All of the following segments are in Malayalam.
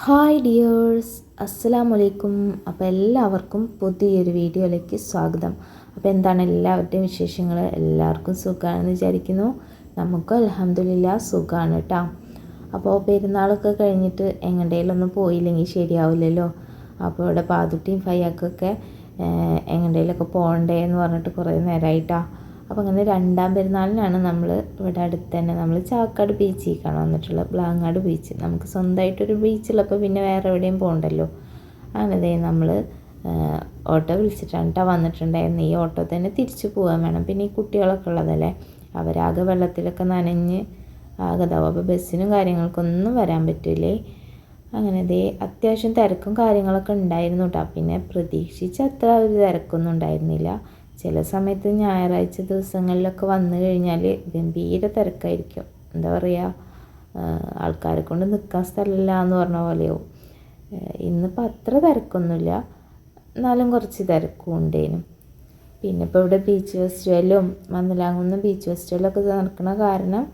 ഹായ് ഡിയേഴ്സ് അസ്സലാമലൈക്കും അപ്പോൾ എല്ലാവർക്കും പുതിയൊരു വീഡിയോയിലേക്ക് സ്വാഗതം. അപ്പോൾ എന്താണ് എല്ലാവരുടെയും വിശേഷങ്ങൾ? എല്ലാവർക്കും സുഖമാണെന്ന് വിചാരിക്കുന്നു. നമുക്ക് അലഹമില്ല സുഖമാണ് കേട്ടോ അപ്പോൾ പെരുന്നാളൊക്കെ കഴിഞ്ഞിട്ട് എങ്ങടേലൊന്നും പോയില്ലെങ്കിൽ ശരിയാവില്ലല്ലോ. അപ്പോൾ ഇവിടെ പാതുട്ടിയും ഫയ്യാക്കൊക്കെ എങ്ങടേലൊക്കെ പോകണ്ടേ എന്ന് പറഞ്ഞിട്ട് കുറേ നേരമായിട്ടാണ് അപ്പോൾ അങ്ങനെ രണ്ടാം പെരുന്നാളിനാണ് നമ്മൾ ഇവിടെ അടുത്ത് തന്നെ നമ്മൾ ചാക്കാട് ബീച്ചിലേക്കാണ് വന്നിട്ടുള്ളത്. ബ്ലാങ്ങാട് ബീച്ച്. നമുക്ക് സ്വന്തമായിട്ടൊരു ബീച്ചുള്ളപ്പോൾ പിന്നെ വേറെ എവിടെയും പോകണ്ടല്ലോ അങ്ങനെ നമ്മൾ ഓട്ടോ വിളിച്ചിട്ടാണ് കേട്ടോ വന്നിട്ടുണ്ടായിരുന്നു. ഈ ഓട്ടോ തന്നെ തിരിച്ചു പോകാൻ വേണം. പിന്നെ ഈ കുട്ടികളൊക്കെ ഉള്ളതല്ലേ? അവരാകെ വെള്ളത്തിലൊക്കെ നനഞ്ഞ് ആകെ ഇതാവും അപ്പോൾ ബസ്സിനും കാര്യങ്ങൾക്കൊന്നും വരാൻ പറ്റില്ലേ അങ്ങനെ ദേ അത്യാവശ്യം തിരക്കും കാര്യങ്ങളൊക്കെ ഉണ്ടായിരുന്നു കേട്ടോ പിന്നെ പ്രതീക്ഷിച്ച അത്ര ഒരു തിരക്കൊന്നും ഉണ്ടായിരുന്നില്ല. ചില സമയത്ത് ഞായറാഴ്ച ദിവസങ്ങളിലൊക്കെ വന്നു കഴിഞ്ഞാൽ ഗംഭീര തിരക്കായിരിക്കും. എന്താ പറയുക ആൾക്കാരെ കൊണ്ട് നിൽക്കാൻ സ്ഥലമില്ല എന്ന് പറഞ്ഞ പോലെയാവും. ഇന്നിപ്പോൾ അത്ര തിരക്കൊന്നുമില്ല. എന്നാലും കുറച്ച് തിരക്കും ഉണ്ടേനും. പിന്നെ ഇപ്പോൾ ഇവിടെ ബീച്ച് ഫെസ്റ്റിവലും മന്ദലാകുന്ന ബീച്ച് ഫെസ്റ്റിവലൊക്കെ നടക്കുന്ന കാരണം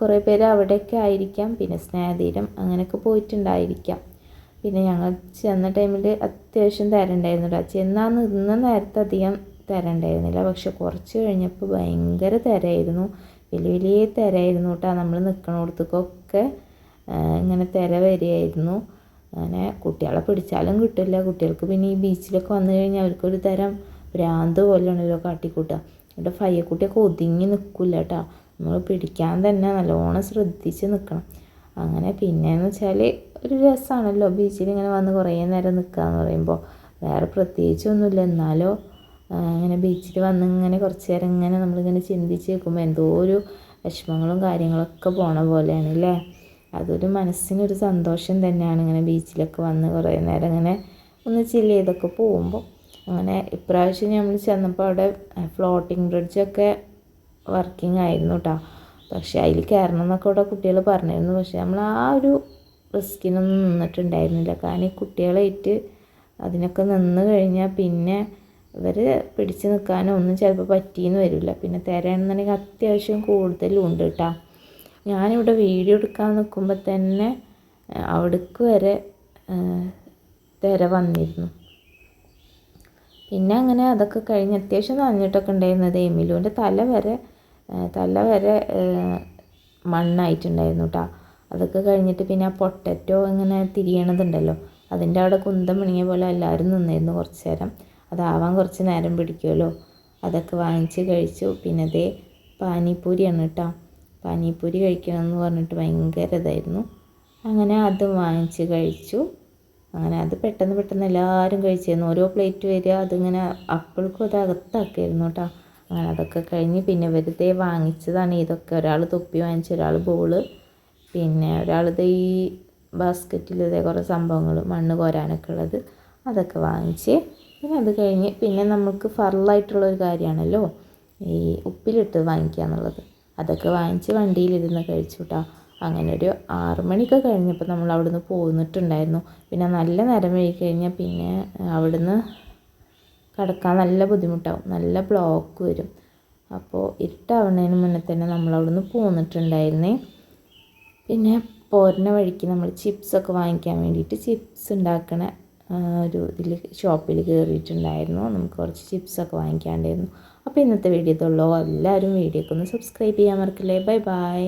കുറേ പേര് അവിടെയൊക്കെ ആയിരിക്കാം. പിന്നെ സ്നേഹതീരം അങ്ങനെയൊക്കെ പോയിട്ടുണ്ടായിരിക്കാം. പിന്നെ ഞങ്ങൾ ചെന്ന ടൈമിൽ അത്യാവശ്യം തിരണ്ടായിരുന്നു ചെന്നാൽ നിന്ന് നേരത്തെ അധികം തിരണ്ടായിരുന്നില്ല. പക്ഷെ കുറച്ച് കഴിഞ്ഞപ്പോൾ ഭയങ്കര തിരയായിരുന്നു. വലിയ വലിയ തിരയായിരുന്നു കേട്ടോ. നമ്മൾ നിൽക്കണോടത്തേക്കൊക്കെ ഇങ്ങനെ തിര വരികയായിരുന്നു. അങ്ങനെ കുട്ടികളെ പിടിച്ചാലും കിട്ടില്ല. കുട്ടികൾക്ക് പിന്നെ ഈ ബീച്ചിലൊക്കെ വന്നു കഴിഞ്ഞാൽ അവർക്കൊരു തരം ഭ്രാന്ത് പോലെയാണല്ലോ കാട്ടിക്കൂട്ടുക. എന്നിട്ട് ഫയ്യക്കുട്ടിയൊക്കെ ഒതുങ്ങി നിൽക്കില്ല കേട്ടോ. നമ്മൾ പിടിക്കാൻ തന്നെ നല്ലോണം ശ്രദ്ധിച്ച് നിൽക്കണം. അങ്ങനെ പിന്നെയെന്ന് വെച്ചാൽ ഒരു രസമാണല്ലോ ബീച്ചിൽ ഇങ്ങനെ വന്ന് കുറേ നേരം നിൽക്കുക എന്ന് പറയുമ്പോൾ. വേറെ പ്രത്യേകിച്ചൊന്നുമില്ല. എന്നാലോ ഇങ്ങനെ ബീച്ചിൽ വന്ന് ഇങ്ങനെ കുറച്ച് നേരം ഇങ്ങനെ നമ്മളിങ്ങനെ ചിന്തിച്ച് നിൽക്കുമ്പോൾ എന്തോ ഒരു വിഷമങ്ങളും കാര്യങ്ങളൊക്കെ പോണ പോലെയാണ് അല്ലേ അതൊരു മനസ്സിനൊരു സന്തോഷം തന്നെയാണ് ഇങ്ങനെ ബീച്ചിലൊക്കെ വന്ന് കുറേ നേരം ഇങ്ങനെ ഒന്ന് ചില്ല് ചെയ്തൊക്കെ പോകുമ്പോൾ അങ്ങനെ ഇപ്രാവശ്യം നമ്മൾ ചെന്നപ്പോൾ അവിടെ ഫ്ലോട്ടിംഗ് ബ്രിഡ്ജൊക്കെ വർക്കിംഗ് ആയിരുന്നു കേട്ടോ പക്ഷേ അതിൽ കയറണം എന്നൊക്കെ ഇവിടെ കുട്ടികൾ പറഞ്ഞിരുന്നു. പക്ഷേ നമ്മൾ ആ ഒരു റിസ്കിനൊന്നും നിന്നിട്ടുണ്ടായിരുന്നില്ല. കാരണം ഈ കുട്ടികളായിട്ട് അതിനൊക്കെ നിന്ന് കഴിഞ്ഞാൽ പിന്നെ ഇവർ പിടിച്ച് നിൽക്കാനോ ഒന്നും ചിലപ്പോൾ പറ്റിയെന്ന് വരില്ല പിന്നെ തിരയാണെന്നുണ്ടെങ്കിൽ അത്യാവശ്യം കൂടുതലും ഉണ്ട് കേട്ടോ ഞാനിവിടെ വീഡിയോ എടുക്കാൻ നിൽക്കുമ്പോൾ തന്നെ അവിടേക്ക് വരെ തിര വന്നിരുന്നു. പിന്നെ അങ്ങനെ അതൊക്കെ കഴിഞ്ഞ് അത്യാവശ്യം നനഞ്ഞിട്ടൊക്കെ ഉണ്ടായിരുന്നത് എമിലുവിന്റെ തല വരെ തല വരെ മണ്ണായിട്ടുണ്ടായിരുന്നു കേട്ടോ അതൊക്കെ കഴിഞ്ഞിട്ട് പിന്നെ ആ പൊട്ടറ്റോ ഇങ്ങനെ തിരിയണതുണ്ടല്ലോ. അതിന്റെ അവിടെ കുന്തം മിണിങ്ങിയ പോലെ എല്ലാവരും നിന്നിരുന്നു കുറച്ച് നേരം. അതാവാൻ കുറച്ച് നേരം പിടിക്കുമല്ലോ അതൊക്കെ വാങ്ങിച്ച് കഴിച്ചു. പിന്നെ അതേ പാനിപ്പൂരിയാണ് കേട്ടോ. പാനിപ്പൂരി കഴിക്കണമെന്ന് പറഞ്ഞിട്ട് ഭയങ്കര ഇതായിരുന്നു. അങ്ങനെ അത് വാങ്ങിച്ച് കഴിച്ചു. അങ്ങനെ അത് പെട്ടെന്ന് പെട്ടെന്ന് എല്ലാവരും കഴിച്ചിരുന്നു. ഓരോ പ്ലേറ്റ് വരിക അതിങ്ങനെ അപ്പോഴേക്കും അത് അകത്താക്കിയിരുന്നു കേട്ടോ. അങ്ങനെ അതൊക്കെ കഴിഞ്ഞ് പിന്നെ വെറുതെ വാങ്ങിച്ചതാണ്. ഇതൊക്കെ ഒരാൾ തൊപ്പി വാങ്ങിച്ചു ഒരാൾ ബോൾ. പിന്നെ ഒരാൾ ഒരാളിത് ഈ ബാസ്ക്കറ്റിൽ ഇതേ കുറേ സംഭവങ്ങൾ മണ്ണ് കോരാനൊക്കെ ഉള്ളത്. അതൊക്കെ വാങ്ങിച്ച് പിന്നെ അത് കഴിഞ്ഞ് പിന്നെ നമുക്ക് ഫറലായിട്ടുള്ളൊരു കാര്യമാണല്ലോ. ഈ ഉപ്പിലിട്ട് വാങ്ങിക്കുക എന്നുള്ളത്. അതൊക്കെ വാങ്ങിച്ച് വണ്ടിയിലിരുന്ന് കഴിച്ചു കേട്ടോ അങ്ങനെ ഒരു ആറ് മണിയൊക്കെ കഴിഞ്ഞപ്പോൾ നമ്മൾ അവിടുന്ന് പോന്നിട്ടുണ്ടായിരുന്നു. പിന്നെ നല്ല നേരം വൈകി കഴിഞ്ഞാൽ പിന്നെ അവിടുന്ന് കിടക്കാൻ നല്ല ബുദ്ധിമുട്ടാവും. നല്ല ബ്ലോക്ക് വരും. അപ്പോൾ ഇരുട്ടാവുന്നതിന് മുന്നേ തന്നെ നമ്മൾ അവിടുന്ന് പോന്നിട്ടുണ്ടായിരുന്നേ. പിന്നെ പോരുന്ന വഴിക്ക് നമ്മൾ ചിപ്സൊക്കെ വാങ്ങിക്കാൻ വേണ്ടിയിട്ട് ചിപ്സ് ഉണ്ടാക്കണ ഒരു ഇതിൽ ഷോപ്പിൽ കയറിയിട്ടുണ്ടായിരുന്നു നമുക്ക് കുറച്ച് ചിപ്സൊക്കെ വാങ്ങിക്കാണ്ടായിരുന്നു. അപ്പോൾ ഇന്നത്തെ വീഡിയോ ഇതുള്ളൂ എല്ലാവരും വീഡിയോക്ക് ഒന്ന് സബ്സ്ക്രൈബ് ചെയ്യാൻ മറക്കില്ലേ. Bye bye